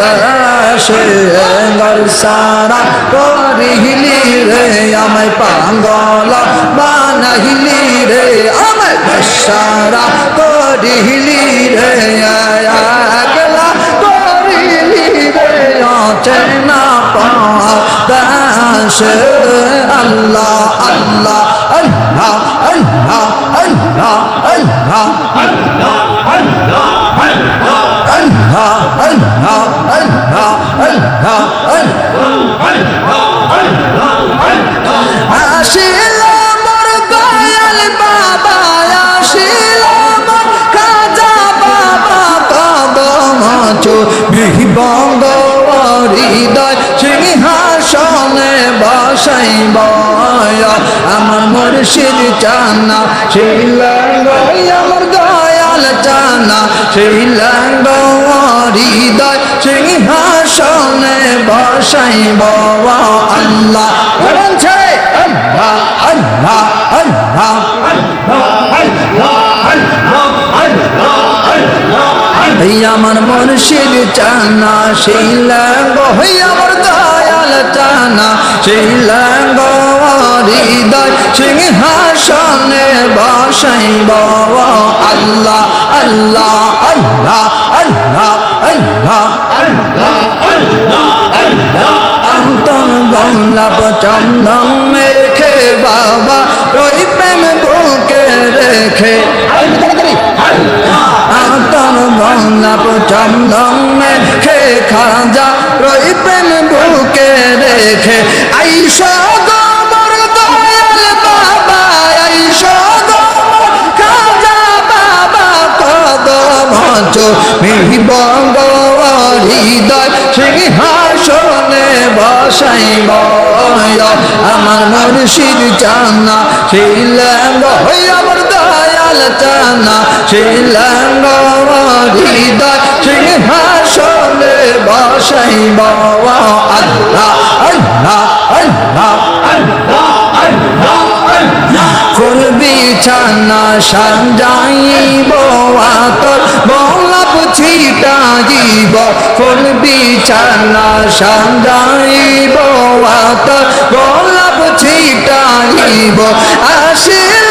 দেশে ঘর সারা করিলি রে, আমায় পাগল বানাইলি রে, আমায় সারা করিলি রে একলা করিলি রে অচেনা পাশে আল্লাহ আল্লাহ আল্লাহ আল্লাহ আল্লাহ আল্লাহ আল্লাহ আল্লাহ। আসিল মোর দয়াল বাবা, আসিল মোর খাজা বাবা, কদম চো বিবঙ্গ হৃদয় সিংহাসনে বসাইব আমার মুর্শিদ চানা শিলঙ্গ আমার দয়াল চানা শিলঙ্গ হৃদয় সিংহাসনে আল্লাহ। বলছে? আল্লাহ আল্লাহ আল্লাহ। আমার মুর্শিদ চানা, সেই লাঙ্গ হই আমার দয়াল চানা, সেই লাঙ্গ হৃদয় সিংহাসনে বসাইব আল্লাহ আল্লাহ আল্লাহ আল্লাহ। আল্লাহ অন্তর গোলাপ চন্দন মেখে বাবা রই প্রেম বুকে রেখে আতর গোলাপ চন্দন মেখে খাজা রই প্রেম বুকে রেখে আইসা বিভঙ্গ হৃদয়, সিংহাসনে বসাইব আমার মনুষির চানা শিলাঙ্গ হই আমার দয়াল চানা শিলাঙ্গ হৃদয়, সিংহাসনে বসাইব আল্লাহ আল্লাহ আল্লাহ আল্লাহ আল্লাহ। করবি চানা সাজাইব আতর। বল ছিটাইব ফুল বিছানা সাজাইব আত গোলাপ ছিটাইব আসিল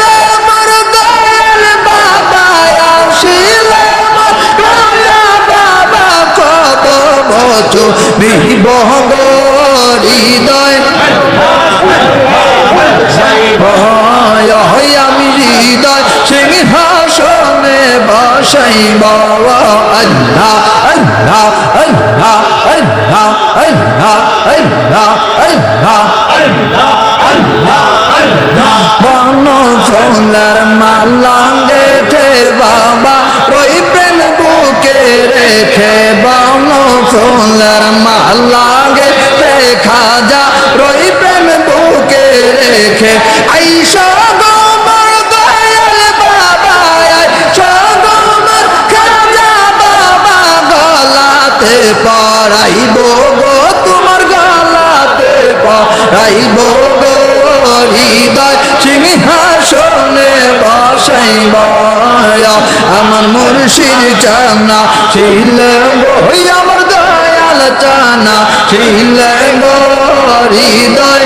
নিব হৃদয় ভয় আমি হৃদয় সিংহ আল্লাহ আল্লাহ আল্লাহ আল্লাহ আল্লাহ আল্লাহ আল্লাহ বন সোনার মালা গেছে বাবা প্রেম বুকে রেখে। বন সোনার মালা গেছে পড়াইব গো তোমার গলাতে পড়াইব গো হৃদয় সিংহাসনে বসাইব। আমার মুর্শির চানা ছিল বই আমার দয়াল চানা ছিল গো হৃদয়।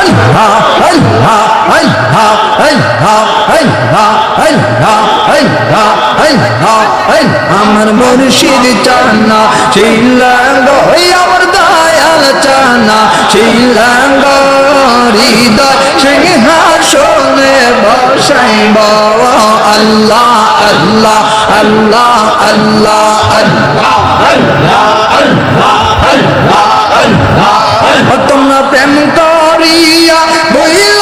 আল্লাহ আল্লাহ আল্লাহ আল্লাহ আল্লাহ আল্লাহ। আমার মুর্শিদ চানা শিলাঙ্গ আমার দয়াল চানা শিলাঙ্গ হৃদয় সিংহাসনে বসাইব আল্লাহ আল্লাহ আল্লাহ আল্লাহ আল্লাহ তোমরা প্রেম করিয়া বইলা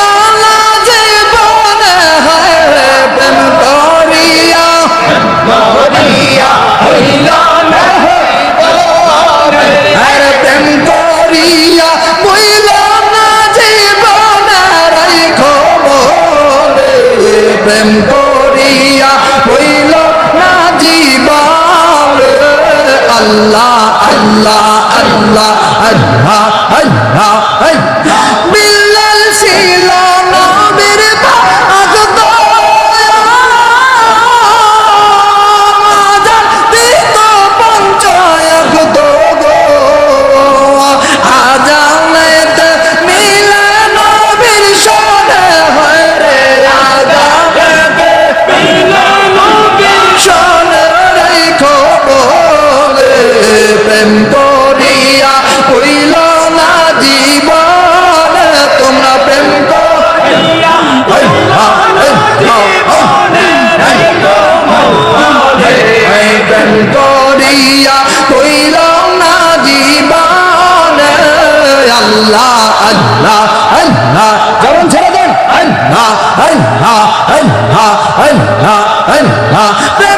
প্রেম করিয়া হইল না জীবন। আল্লাহ আল্লাহ আল্লাহ আল্লাহ আল্লাহ। ইলাহা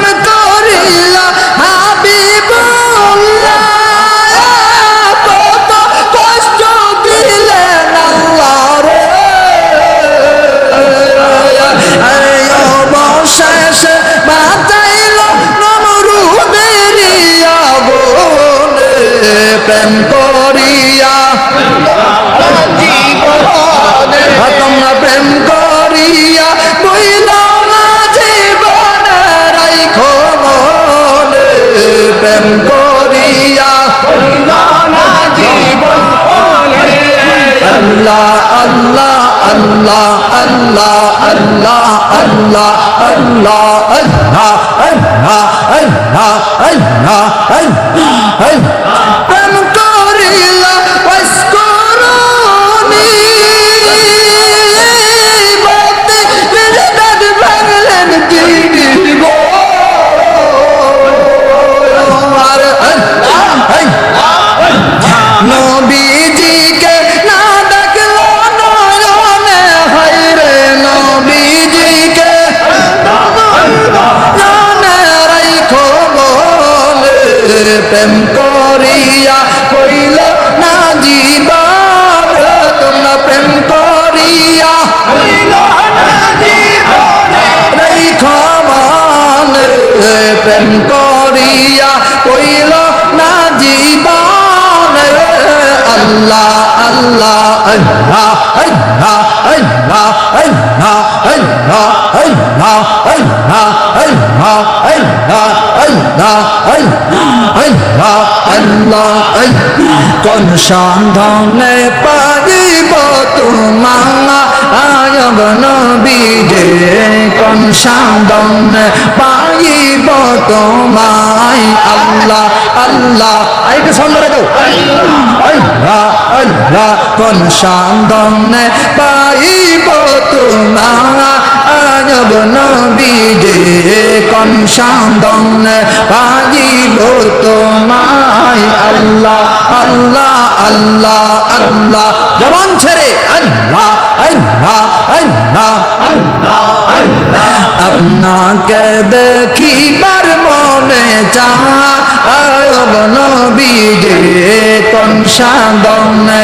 আল্লাহ কোন সন্ধানে পাইব তোমার? আয়ব নবীজে কোন সন্ধানে পাইব তোমায়? আল্লাহ আল্লাহ। আরেকটা সন্ধ্যা রেখো। আল্লাহ আল্লাহ। কোন সন্ধানে পাইব তোমার? আয়ব নবীজে কোন সন্ধানে আল্লাহ আল্লাহ আল্লাহ আল্লাহ। জবান ছেড়ে, আল্লাহ আল্লাহ আল্লাহ আল্লাহ। আপনাকে দেখিবার মনে চাব নবীজে, কোন সাধনে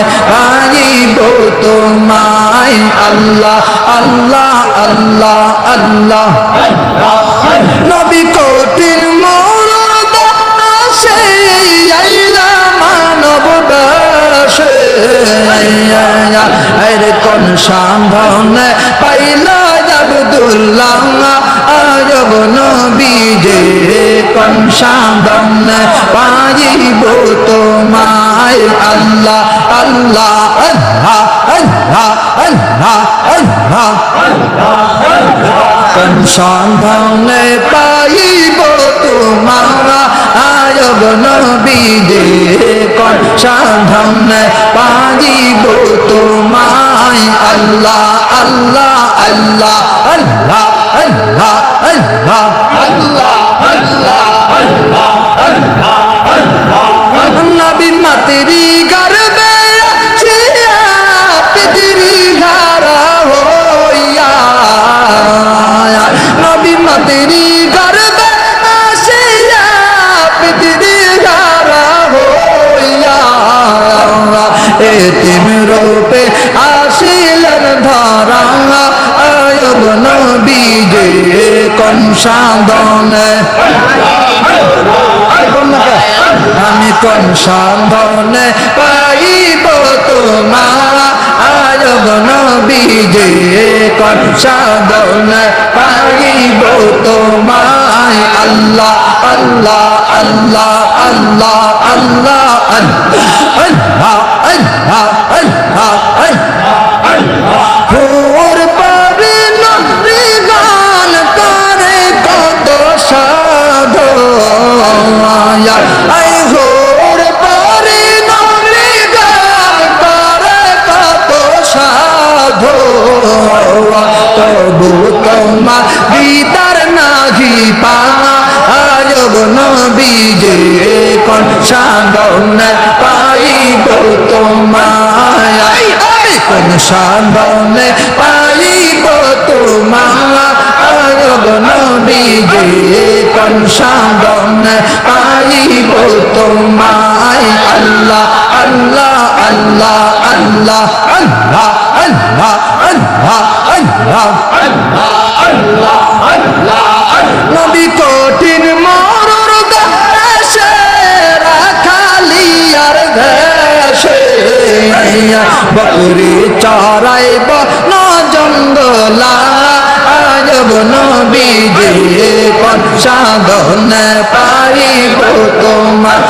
আইব তোমায়? আল্লাহ আল্লাহ আল্লাহ আল্লাহ। নবী রসুল্লাহ আরব নবী যে কনসাদন পাইব তোমায়? আল্লাহ আল্লাহ আল্লাহ আল্লাহ আল্লাহ আল্লাহ কনসাদন পাইব তোমারা আরব নবী যে কনসাদন পাইব তোমায়? আল্লাহ আল্লাহ আল্লাহ আল্লাহ আল্লাহ আল্লাহ আল্লাহ। সাধনে আমি কোন সাধনে পাইব তোমার আয়ব নবী যে কোন সাধনে পাইব তোমায়? আল্লাহ আল্লাহ আল্লাহ আল্লাহ আল্লাহ আল্লাহ। তোমার বিদার নাহি পা আয়ব নবী যে কোন সাধন পাইব তোমায়। কোন সাধন পাইব তোমার আয়ব নবী যে কোন সাধন পাইব তোমায়। আল্লাহ আল্লাহ আল্লাহ আল্লাহ আল্লাহ আল্লাহ আল্লাহ আল্লাহ নবী কঠিন মরুর দেশে রাখালি আর দেশে বকরি চড়াইব ন জঙ্গলা আজব নবী যে সাধন পাইব তোমার।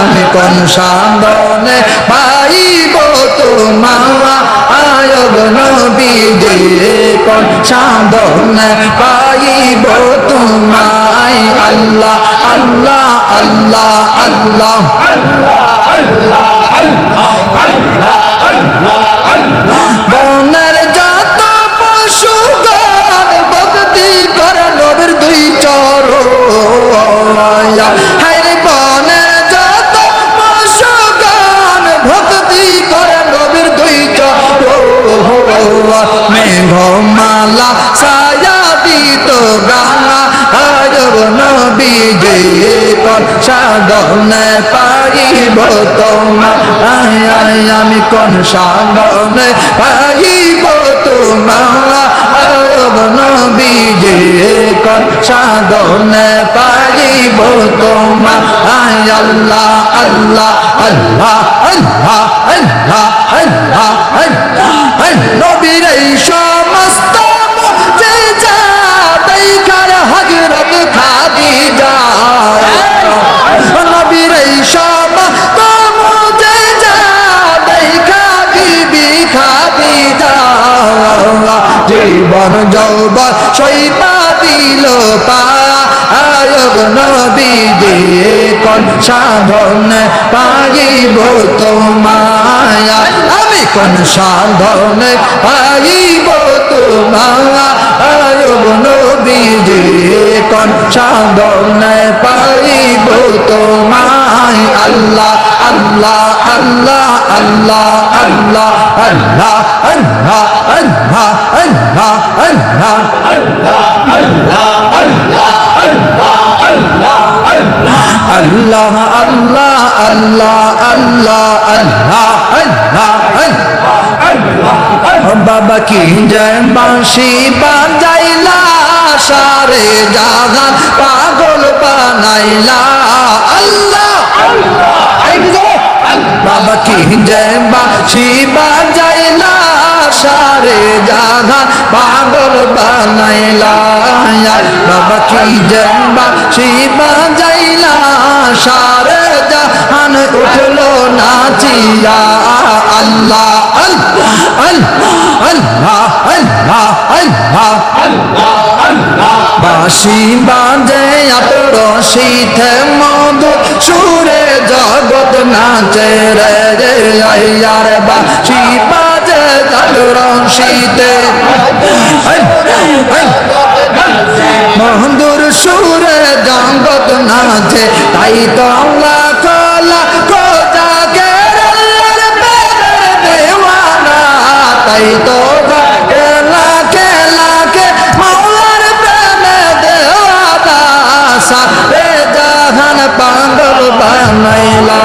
আমি কোন সাধন পাইব তোমার? আয়ব নবীজি কোন সাধনে পাইব তোমায় আল্লাহ আল্লাহ আল্লাহ আল্লাহ। বনের পাইব তোমার আয় আমি কোন সাধনে পাইব তোমার আজব নবী যে কর সাধনে পাইব তোমার আয় আল্লাহ আল্লাহ আল্লাহ আল্লাহ আল্লাহ আল্লাহ আল্লাহ নবীর এই সমস্ত খাদি যা জীবন যৌবন সৈবা দিল পা। আয়ব নবী দিয়ে কোন সাধন পাইব তোমায়? আমি কোন সাধন পাইব তোমায়? আয়ব নবী দিয়ে কোন সাধন পাইব তোমায়? আল্লাহ আল্লাহ আল্লাহ আল্লাহ আল্লাহ আল্লাহ আল্লাহ আল্লাহ আল্লাহ আল্লাহ আল্লাহ আল্লাহ আল্লাহ বাবা কি জয় বাঁশি বাজাইলা সারে জাগান পাগল বানাইলা আল্লাহ বাবা কি জয় বাঁশি বাজাইলা সারে জাগান পাগল বানাইলা বাবা কি জয় বাঁশি বাজাইলা সারে জাহান উঠল নাচিয়া আল্লাহ আল্লাহ আল্লাহ আল্লাহ আল্লাহ বাসি বাজে আপরসিতে মধু, সুরে জগৎ নাচে রে রে, আয়ার বাসি শীতে মহন্দুর সুরে জঙ্গত নাচে তাই তো আল্লাহ কলা কোজাগে দেওয়ানা, তাই তো সারে জাহান পাগল বানাইলা